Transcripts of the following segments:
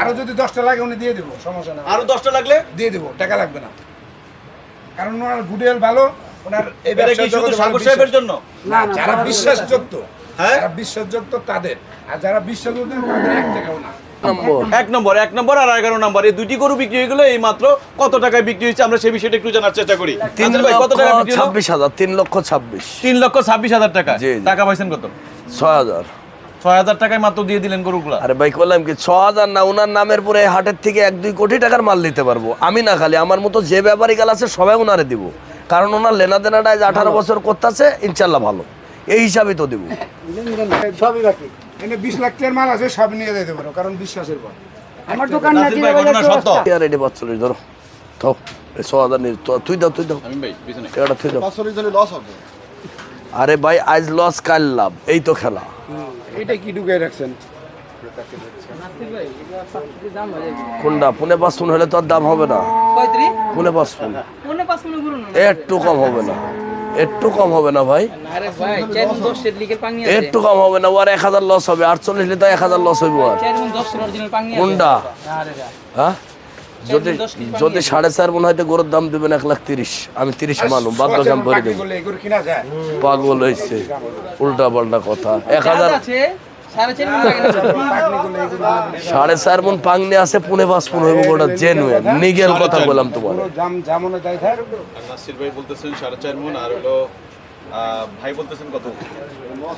আরও যদি দশটা লাগে উনি দিয়ে দেবো সমস্যা না আরও দশটা লাগলে? দিয়ে দেবো টাকা লাগবে না। কারণ ওনার গুডেল ভালো ওনার এই ব্যবসার শুধু জগতে ভালো সাগর সাহেবের বিশ্বাস। জন্য? না যারা বিশ্বাসযোগ্য হ্যাঁ? যারা বিশ্বাসযোগ্য তাদের। আর যারা বিশ্বাসযোগ্য তাদের এক টাকাও না। এক নম্বর এক নম্বর আর এগারো নম্বর। এই দুটি গরু বিক্রি হয়ে গেলো এই মাত্র কত টাকায় বিক্রি হয়েছে আমরা সেই বিষয়টা একটু জানার চেষ্টা করি। তিন আচ্ছা ভাই, কত টাকা বিক্রি ছাব্বিশ হাজার তিন লক্ষ ছাব্বিশ। তিন লক্ষ ছাব্বিশ হাজার টাকা। টাকা পাইছেন কত? ছয় হাজার। ছয় হাজার টাকায় মাত্র দিয়ে দিলেন গরুগুলা। আরে ভাই করলাম কি ছ হাজার না ওনার নামের পরে হাটের থেকে এক দুই কোটি টাকার মাল দিতে পারব। আমি না খালি আমার মতো যে ব্যাপারী গেল আছে সবাই ওনারে দিব। কারণ ওনার লেনা দেনাটা যে আঠারো বছর করতেছে ইনশাল্লাহ ভালো। এই হিসাবে তো দিব। সবই বাকি। এখানে বিশ লাখ টাকার মাল আছে সব নিয়ে যেতে পারো কারণ বিশ্বাসের পর আমার দোকান নাজির ভাই, সত্য। আর এটি পাঁচচল্লিশ ধরো। থাও ছ হাজার নিয়ে তো- তুই দাও তুই দাও। আমি ভাই পিছনে। টাকাটা তুই দাও। লস হবে। আরে ভাই আজ লস কাল লাভ? এই তো খেলা। এটা কি ঢুকাই রাখছেন? কোনটা? পুনে পাঁচ হলে তো আর দাম হবে না। পুনে পাঁচ না। একটু কম হবে না। একটু কম হবে না ভাই। একটু কম হবে না ওর এক হাজার লস হবে আটচল্লিশ লিটার এক হাজার লস হবে আছে। কোনটা হ্যাঁ? যদি যদি সাড়ে চার মনে হয়তো গরুর দাম দেবেন এক লাখ তিরিশ। আমি তিরিশ মানুষ বাদ দাম আমি ভরে দেবো। পাগল হয়েছে উল্টা পাল্টা কথা। এক হাজার আছে। সাড়ে চার মন পাংনি আছে। পুনে পাঁচ পুন হইব গোটা নিগেল কথা বললাম তোমার। নাসির ভাই বলতেছেন সাড়ে চার মন আর হলো ভাই বলতেছেন কত?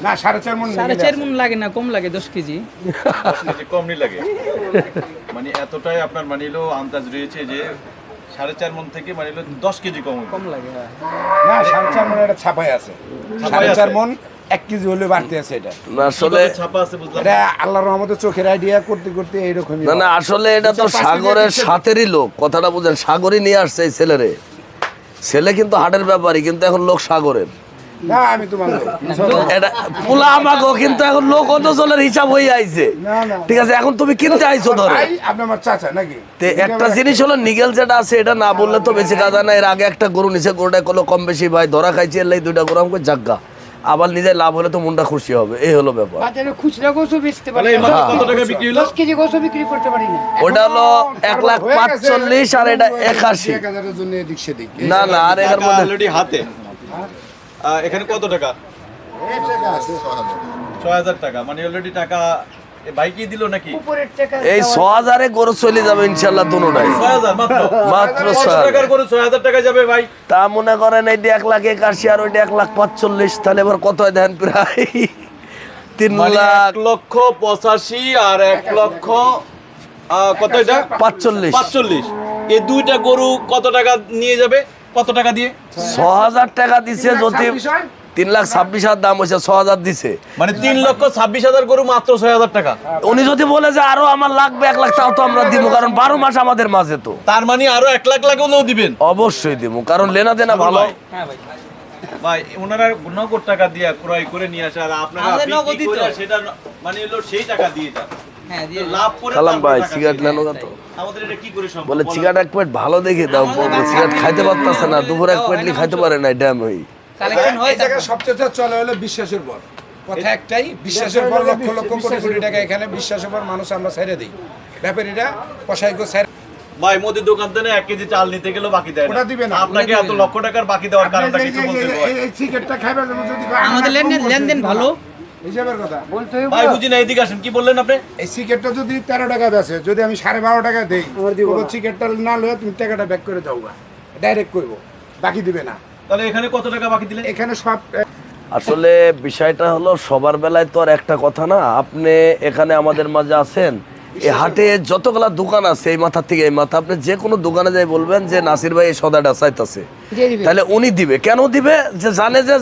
না সাড়ে চার মন সাড়ে চার মন লাগে না কম লাগে দশ কেজি। লাগে। মানে এতটাই আপনার মানে হলো আন্দাজ রয়েছে যে সাড়ে চার মন থেকে মানে হলো দশ কেজি কম কম লাগে হ্যাঁ। না সাড়ে চার মন এটা ছাপাই আছে। সাড়ে চার মন এক কেজি হলে বাড়তে আছে এটা। না আসলে ছাপা আছে বুঝলাম? এটা আল্লাহর রহমতে চোখের আইডিয়া করতে করতে এইরকমই না না আসলে এটা তো সাগরের সাথেরই লোক কথাটা বুঝেন সাগরই নিয়ে আসছে এই ছেলেরে। ছেলে কিন্তু হাটের ব্যাপারই কিন্তু এখন লোক সাগরের। না আমি তোমার এটা পোলা আমাকে কিন্তু এখন লোক কত জনের হিসাব হয়ে আইছে। না, না। ঠিক আছে এখন তুমি কিনতে আইছো ধরো। আপনি আমার চাচা নাকি? একটা জিনিস হলো নিগেল যেটা আছে এটা না বললে তো বেশি কাজা না। এর আগে একটা গরু নিচে গরুটা কোনো কম বেশি ভাই ধরা খাইছে দুইটা গরু আমাকে জাগা। আবার নিজের লাভ হলে তো মনটা খুশি হবে এই হলো ব্যাপার। বাজারে খুচরা বিক্রি বিক্রি করতে পারি না। ওটা হলো এক লাখ পাঁচচল্লিশ আর এটা একাশি। না না আর এর মধ্যে হাতে। এখানে কত টাকা? ছয় হাজার। টাকা মানে অলরেডি টাকা এ ভাই কি দিল নাকি? উপরের টাকা এই ছ হাজারে গরু চলে যাবে ইনশাল্লাহ দুটাই মাত্র? মাত্র ছয়শো ছয় টাকার করে ছয় হাজার টাকা যাবে ভাই। তা মনে করেন এইটা এক লাখ একাশি আর ওইটা এক লাখ পাঁচচল্লিশ তাহলে এবার কত দেন প্রায়? তিন লাখ লক্ষ পঁচাশি আর এক লক্ষ কত এটা? পাঁচচল্লিশ। পাঁচচল্লিশ। এই দুইটা গরু কত টাকা নিয়ে যাবে? কত টাকা দিয়ে? ছ হাজার টাকা দিছে যদি তিন লাখ ছাব্বিশ হাজার দাম হয়েছে ছ হাজার দিছে। মানে তিন লক্ষ ছাব্বিশ হাজার গরু মাত্র ছয় হাজার টাকা। উনি যদি বলে যে আরও আমার লাগবে এক লাখ তাও তো আমরা দিব কারণ বারো মাস আমাদের মাঝে তো। তার মানে আরও এক লাখ লাগলেও দিবেন? অবশ্যই দিব কারণ লেনা দেনা ভালো ভাই। হ্যাঁ ভাই। ভাই ওনারা নগদ টাকা দিয়ে ক্রয় করে নিয়ে আসে আর আপনারা নগদই তো। সেটা মানে হলো সেই টাকা দিয়ে যান। হ্যাঁ দিয়ে লাভ করে খালাম ভাই, সিগারেট নেনো তো। আমাদের এটা কি করে সম্ভব বলে সিগারেট এক প্লেট ভালো দেখে দাও সিগারেট খাইতে পারতেছে না দুপুর এক প্লেট খাইতে পারে না এটা আমি কালেকশন হয় সবচেয়ে চলে হলো বিশ্বাসের পর কথা একটাই বিশ্বাসের পর লক্ষ লক্ষ কোটি কোটি টাকা এখানে বিশ্বাসের পর মানুষ আমরা ছেড়ে দিই। ব্যাপারীরা কষাই গো ছেড়ে ভাই মুদির দোকান থেকে এক কেজি চাল নিতে গেলেও বাকি দেয় ওটা দিবে না। আপনাকে এত লক্ষ টাকার বাকি দেওয়ার কারণটা কিছু বলতে এই- সিগারেটটা খাইবার জন্য যদি আমাদের লেনদেন লেনদেন ভালো। হিসাবের কথা। বলতে ভাই বুঝি না এদিকে আসেন কি বললেন আপনি? এই সিগারেটটা যদি তেরো টাকা বেচে যদি আমি সাড়ে বারো টাকা দেই সিগারেটটা না লয়ে তুমি টাকাটা ব্যাক করে দাও ডাইরেক্ট করব বাকি দিবে না। তাহলে এখানে কত টাকা বাকি দিলেন? এখানে সব আসলে বিষয়টা হলো সবার বেলায় তো আর একটা কথা না আপনি এখানে আমাদের মাঝে আছেন এই হাটে যতগুলা দোকান আছে এই মাথা থেকে এই মাথা আপনি যে কোনো দোকানে যাই বলবেন যে নাসির ভাই এই সদাটা চাইতেছে। তাহলে উনি দিবে। কেন দিবে? যে জানে যে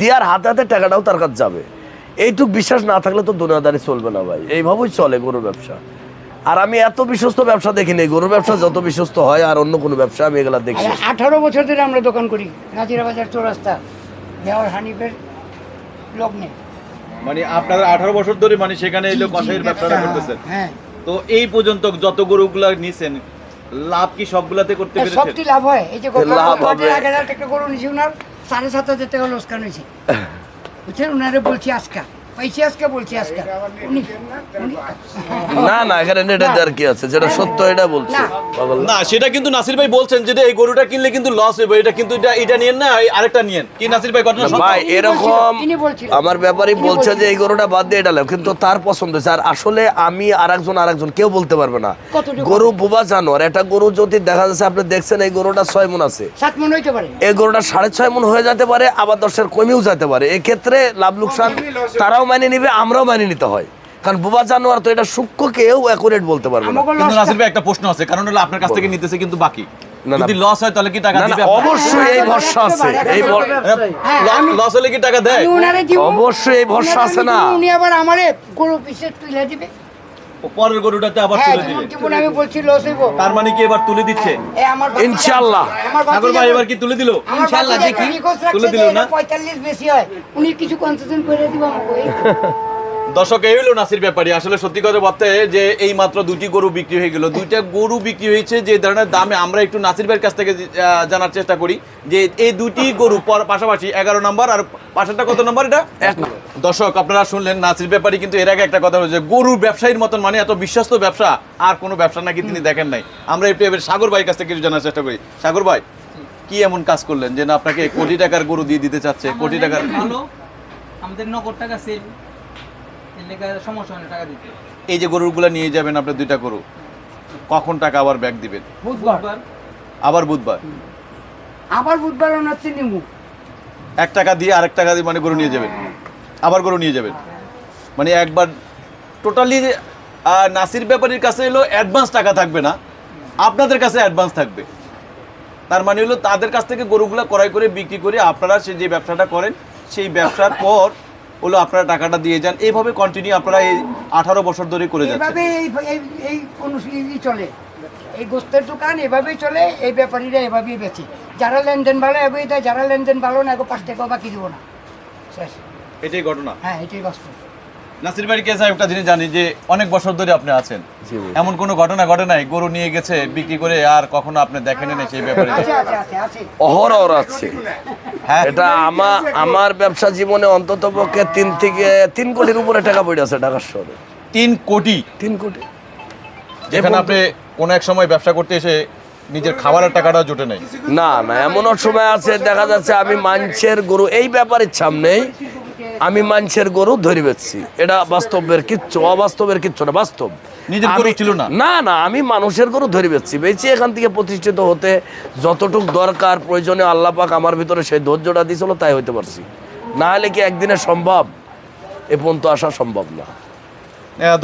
দিয়ার হাতে হাতে টাকাটাও তার কাছে যাবে। এইটুক বিশ্বাস না থাকলে তো দুনিয়াদারি চলবে না ভাই। এইভাবেই চলে গরুর ব্যবসা। আর আমি এত বিশ্বস্ত ব্যবসা দেখিনি গরুর ব্যবসা যত বিশ্বস্ত হয় আর অন্য কোনো ব্যবসা আমি এগুলা দেখি আঠারো বছর ধরে আমরা দোকান করি নাজিরা বাজার চৌরাস্তা দেওয়ার হানিফের লগ্নে মানে আপনারা আঠারো বছর ধরে মানে সেখানে এলো কষাইয়ের ব্যবসাটা করতেছেন। হ্যাঁ। তো এই পর্যন্ত যত গরুগুলা নিছেন লাভ কি সবগুলাতে করতে তা পেরেছেন? সবটি লাভ হয়। এই যে লাভ হবে। এক হাজার টাকা গরু নিছি উনার সাড়ে সাত হাজার টাকা লোসকান হয়েছে। বুঝছেন? ওনারে বলছি আজকা। পাইছি আজকে বলছি আজকা। উনি উনি না না এখানে নেটে দেওয়ার কি আছে যেটা সত্য এটা বলছে। না। পাগল না। না সেটা কিন্তু নাসির ভাই বলছেন যে এই গরুটা কিনলে কিন্তু লস হবে এটা কিন্তু এটা এটা নিয়েন না আরেকটা নিয়েন। কি নাসির ভাই ঘটনা ভাই এরকম আমার ব্যাপারই বলছে যে এই গরুটা বাদ দিয়ে এটা কিন্তু তার পছন্দ হয়েছে। আর আসলে আমি আর একজন আর একজন কেউ বলতে পারবে না? গরু বোবা জানোয়ার একটা গরু যদি দেখা যাচ্ছে আপনি দেখছেন এই গরুটা ছয় মন আছে। সাত মন হইতে পারে। এই গরুটা সাড়ে ছয় মন হয়ে যেতে পারে আবার দশের কমেও যেতে পারে। এক্ষেত্রে লাভ লোকসান তারাও মানে নিবে আমরাও মানে নিতে হয়। কারণ বোবা জানোয়ার তো এটা সূক্ষ্ম কেউ অ্যাকুরেট বলতে পারবে না। কিন্তু নাসির ভাই একটা প্রশ্ন আছে কারণ হলো আপনার কাছ থেকে নিতেছে কিন্তু বাকি। যদি লস হয় তাহলে কি টাকা দিবে অবশ্যই এই ভরসা আছে। এই ভর- হ্যাঁ, আমি- লস হলে কি টাকা দেয়? অবশ্যই এই ভরসা আছে না। উনি আবার আমারে গরু পিছে তুলে দিবে? পরের গরুটাতে আবার হ্যাঁ তুলে দিবে যেমন আমি বলছি লস হইব তার মানে কি এবার তুলে দিচ্ছে এ আমার ভাতিজা- ইনশাআল্লাহ। ঠাকুর সাগর ভাই এবার কি তুলে দিল ইনশাআল্লাহ দেখি। তুলে দিল না? 45 বেশি হয় উনি কিছু কনসেশন করে দিব আমাকে এই। দর্শক, এই হলো নাসির ব্যাপারী। আসলে সত্যি কথা বলতে যে এই মাত্র দুটি গরু বিক্রি হয়ে গেল। দুইটা গরু বিক্রি হয়েছে যে ধরনের দামে আমরা একটু নাসির ভাইয়ের কাছ থেকে জানার চেষ্টা করি যে এই দুটি গরু পাশাপাশি এগারো নম্বর আর পাশেরটা কত নম্বর এটা? এক দর্শক, আপনারা শুনলেন নাসির ব্যাপারী, কিন্তু এর আগে একটা কথা হয়েছে গরু ব্যবসায়ীর মতন মানে এত বিশ্বস্ত ব্যবসা, আর কোনো ব্যবসা নাকি তিনি দেখেন নাই। আমরা একটু এবার সাগর ভাইয়ের কাছ থেকে কিছু জানার চেষ্টা করি। সাগর ভাই, কি এমন কাজ করলেন যে না আপনাকে কোটি টাকার গরু দিয়ে দিতে চাচ্ছে? কোটি টাকার আমাদের নগদ টাকা সেল সমস্যা টাকা দিতে। এই যে গরুগুলো নিয়ে যাবেন আপনার দুইটা গরু কখন টাকা আবার ব্যাগ দিবেন? বুধবার। বুধবার। আবার বুধবার? আবার বুধবার এক টাকা দিয়ে আরেক টাকা দিয়ে মানে গরু নিয়ে যাবেন? আবার গরু নিয়ে যাবেন? মানে একবার টোটালি নাসির ব্যাপারীর কাছে হলো অ্যাডভান্স টাকা থাকবে না। আপনাদের কাছে অ্যাডভান্স থাকবে। তার মানে হলো তাদের কাছ থেকে গরুগুলো ক্রয় করে বিক্রি করে আপনারা সে যে ব্যবসাটা করেন সেই ব্যবসার পর হলো আপনারা টাকাটা দিয়ে যান। এইভাবে কন্টিনিউ আপনারা এই আঠারো বছর ধরে করে যাচ্ছেন। এইভাবে এই এই এই চলে। এই গোস্তের দোকান এভাবেই চলে এই ব্যাপারীরা এভাবেই বেছে যারা লেনদেন ভালো এভাবেই দেয় যারা লেনদেন ভালো না এগো পাঁচ টাকা বাকি দেবো না। শেষ। এটাই ঘটনা। হ্যাঁ এটাই বাস্তব। নাসির ভাই কেসে একটা জিনিস জানি যে অনেক বছর ধরে আপনি আছেন। এমন কোনো ঘটনা ঘটে নাই? গরু নিয়ে গেছে বিক্রি করে আর কখনো আপনি দেখেন না সেই ব্যাপারে? আছে আছে আছে আছে অহরহ আছে। হ্যাঁ। এটা আমার আমার ব্যবসা জীবনে অন্তত পক্ষে তিন থেকে তিন কোটির উপরে টাকা পড়ে আছে ঢাকার শহরে। তিন কোটি? তিন কোটি। যেখানে আপনি কোনো এক সময় ব্যবসা করতে এসে নিজের খাবারের টাকাটাও জোটে নাই। না না এমন সময় আছে দেখা যাচ্ছে আমি মাংসের গরু এই ব্যাপারের সামনেই আমি মাংসের গরু ধরে বেচছি। এটা বাস্তবের কিচ্ছু অবাস্তবের কিচ্ছু না বাস্তব। নিজের গরু ছিল না? না না আমি মানুষের গরু ধরে বেচছি। বেচি এখান থেকে প্রতিষ্ঠিত হতে যতটুক দরকার প্রয়োজনে আল্লাহ পাক আমার ভিতরে সেই ধৈর্যটা দিয়েছিল তাই হইতে পারছি। না হলে কি একদিনে সম্ভব? এ পর্যন্ত আসা সম্ভব না।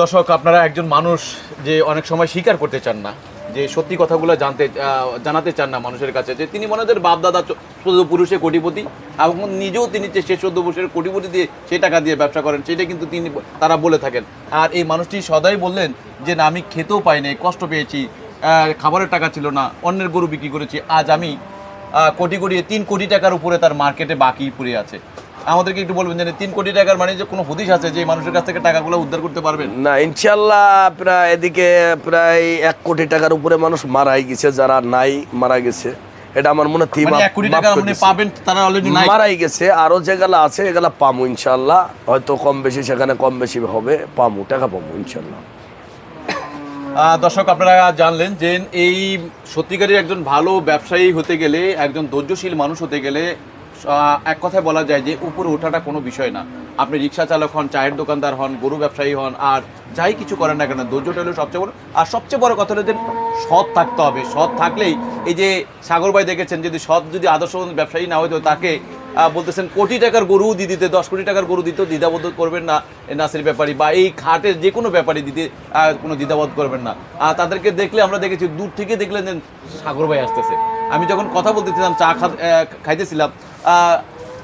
দর্শক, আপনারা একজন মানুষ যে অনেক সময় স্বীকার করতে চান না, যে সত্যি কথাগুলো জানতে জানাতে চান না মানুষের কাছে, যে তিনি মনে হয় বাপ দাদা চোদ্দ পুরুষে কোটিপতি, এবং নিজেও তিনি সে চোদ্দ পুরুষের কোটিপতি দিয়ে সেই টাকা দিয়ে ব্যবসা করেন, সেটা কিন্তু তিনি তারা বলে থাকেন। আর এই মানুষটি সদাই বললেন যে, না, আমি খেতেও পাইনি কষ্ট পেয়েছি খাবারের টাকা ছিল না, অন্যের গরু বিক্রি করেছি, আজ আমি কোটি কোটি, তিন কোটি টাকার উপরে তার মার্কেটে বাকি পড়ে আছে। আমাদেরকে একটু বলবেন যে তিন কোটি টাকার মানে যে কোনো হদিশ আছে যে মানুষের কাছ থেকে টাকাগুলো উদ্ধার করতে পারবেন? না ইনশাল্লাহ প্রায় এদিকে প্রায় এক কোটি টাকার উপরে মানুষ মারাই গেছে যারা নাই মারা গেছে। এটা আমার মনে মানে মারাই গেছে আরও যেগুলা আছে এগুলা পামু ইনশাল্লাহ। হয়তো কম বেশি সেখানে কম বেশি হবে পামু টাকা পামু ইনশাল্লাহ। দর্শক আপনারা জানলেন যে এই সত্যিকারের একজন ভালো ব্যবসায়ী হতে গেলে একজন ধৈর্যশীল মানুষ হতে গেলে এক কথায় বলা যায় যে উপরে ওঠাটা কোনো বিষয় না। আপনি রিক্সা চালক হন, চায়ের দোকানদার হন, গরু ব্যবসায়ী হন, আর যাই কিছু করেন না কেন ধৈর্যটা হলো সবচেয়ে বড় আর সবচেয়ে বড় কথা হলো যে সৎ থাকতে হবে। সৎ থাকলেই এই যে সাগর ভাই দেখেছেন, যদি সৎ যদি আদর্শ ব্যবসায়ী না হইতো, তাকে বলতেছেন কোটি টাকার গরু দিয়ে দিতে, দশ কোটি টাকার গরু দিতেও দ্বিধাবোধ করবেন না নাসির ব্যাপারী, বা এই খাটের যে কোনো ব্যাপারী দিতে কোনো দ্বিধাবোধ করবেন না। আর তাদেরকে দেখলে আমরা দেখেছি, দূর থেকে দেখলেন সাগর ভাই আসতেছে। আমি যখন কথা বলতেছিলাম, চা খাইতেছিলাম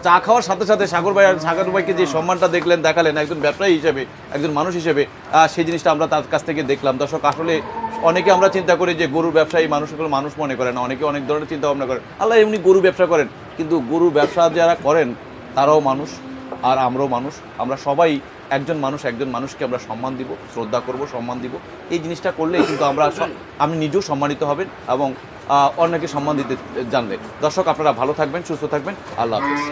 চা খাওয়ার সাথে সাথে সাগর ভাই আর সাগর ভাইকে যে সম্মানটা দেখলেন, দেখালেন একজন ব্যবসায়ী হিসেবে, একজন মানুষ হিসেবে সেই জিনিসটা আমরা তার কাছ থেকে দেখলাম। দর্শক, আসলে অনেকে আমরা চিন্তা করি যে গরু ব্যবসায়ী মানুষগুলো মানুষ মনে করে না, অনেকে অনেক ধরনের চিন্তা ভাবনা করেন আল্লাহ এমনি গরু ব্যবসা করেন, কিন্তু গরু ব্যবসা যারা করেন, তারাও মানুষ, আর আমরাও মানুষ। আমরা সবাই একজন মানুষ, একজন মানুষকে আমরা সম্মান দিব, শ্রদ্ধা করব, সম্মান দিব। এই জিনিসটা করলে কিন্তু আমরা আপনি নিজেও সম্মানিত হবেন এবং অন্যকে সম্মান দিতে জানবে। দর্শক আপনারা ভালো থাকবেন সুস্থ থাকবেন। আল্লাহ হাফিজ।